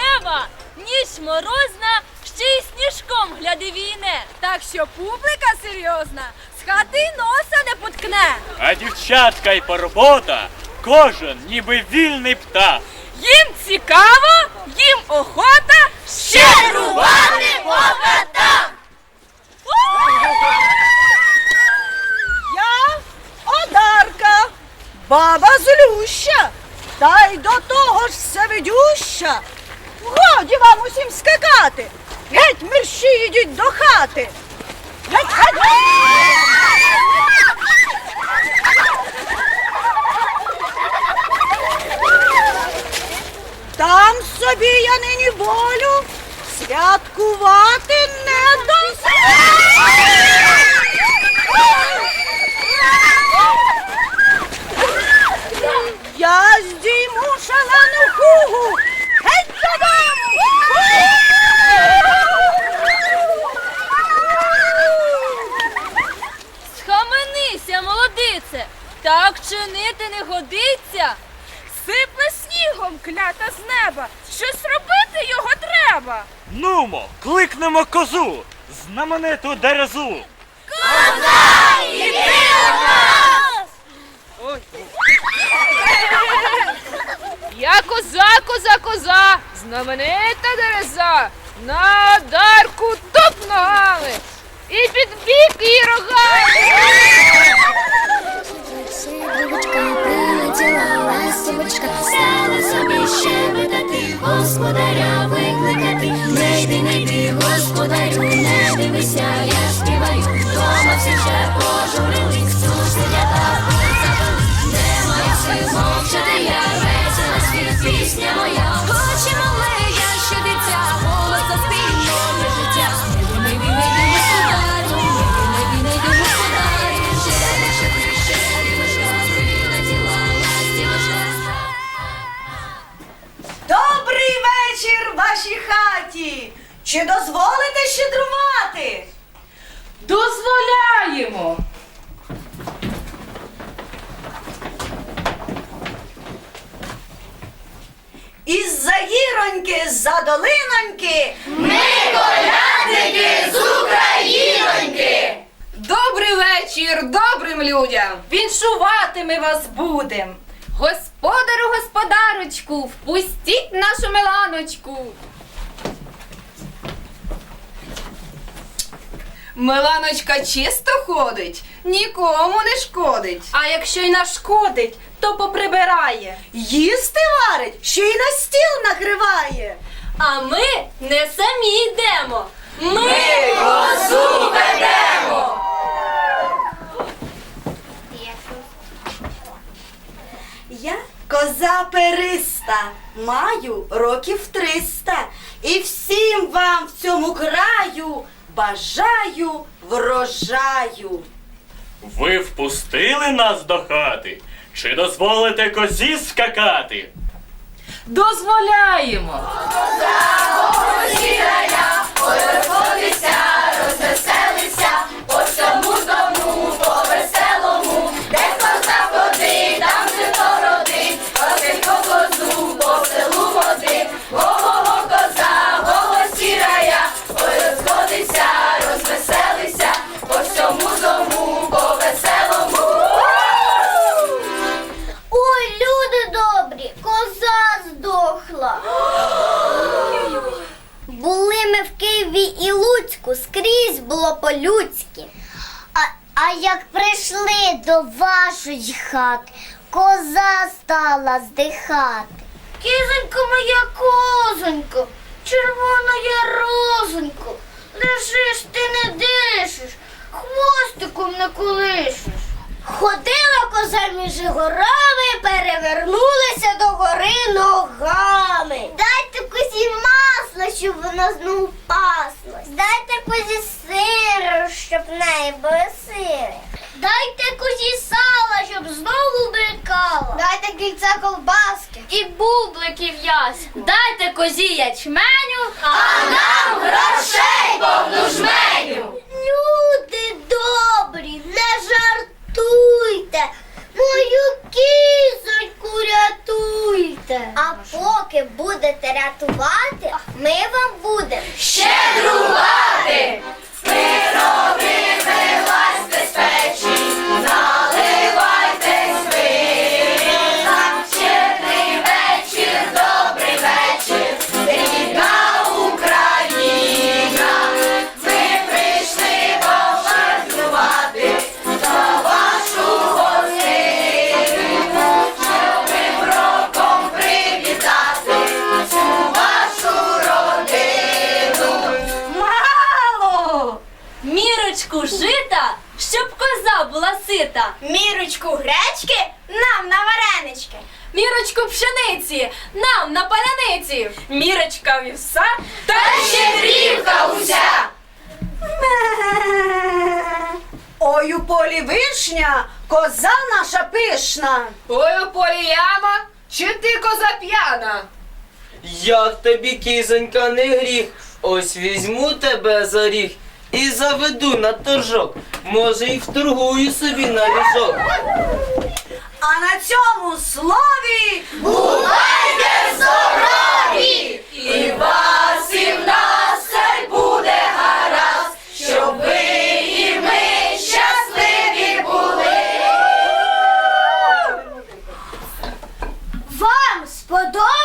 неба, ніч морозна, ще й сніжком гляди війне. Так що публіка серйозна з хати носа не поткне. А дівчатка й поробота, кожен ніби вільний птах. Їм цікаво, їм охота ще щедрувати богата. Я одарка, баба злюща, та й до того ж всевидюща, Годі вам усім скакати. Геть мерщі йдіть до хати. Геть, геть. Там собі я нині волю святкувати не дозволю. Так чинити не годиться. Сипле снігом клята з неба. Щось робити його треба. Нумо, кликнемо козу, знамениту дерезу. Коза! Я коза, коза, коза, знаменита дереза, на дарку топ ногами і під бік її рогами. Сивочка прилетіла ластівочка, Чи дозволите щедрувати? Дозволяємо. Із-за гіроньки, з-за долиноньки. ми колядники з Україноньки. Добрий вечір добрим людям. Віншувати ми вас будем. Господару, господарочку, впустіть нашу меланочку. Меланочка чисто ходить, нікому не шкодить. А якщо й нашкодить, то поприбирає. Їсти варить, ще й на стіл накриває. А ми не самі йдемо. Ми козу ведемо. Я коза периста, маю років триста. І всім вам в цьому краю бажаю врожаю. Ви впустили нас до хати? Чи дозволите козі скакати? Дозволяємо. Ой, скрізь було по-людськи. А, а як прийшли до вашої хати, коза стала здихати. Кізонько моя козонько, червона я розонько, лежиш ти не дишиш, хвостиком не колишеш. Ходила коза між горами, перевернулася до гори ногами. Дайте щоб вона знову паслась. Дайте козі сиру, щоб в неї були сири. Дайте козі сала, щоб знову брикала. Дайте кільця колбаски і бубликів яську. Дайте козі ячменю, а нам грошей повну жменю. Люди добрі, не жартуйте. Мою кізоньку рятуйте. А поки будете рятувати, ми вам будемо щедрувати. Мірочку жита, щоб коза була сита. Мірочку гречки нам на варенички. Мірочку пшениці, нам на паляниці. Мірочка вівса та Щедрівка уся! Ой, у полі вишня, коза наша пишна. Ой, у полі яма, чи ти коза п'яна? Як тобі, кізонька, не гріх, ось візьму тебе за ріг і заведу на торжок. Може, і вторгую собі на ліжок. А на цьому слові бувайте здорові! І вас, і в нас хай буде гаразд, щоб ви і ми щасливі були. Вам сподобалося?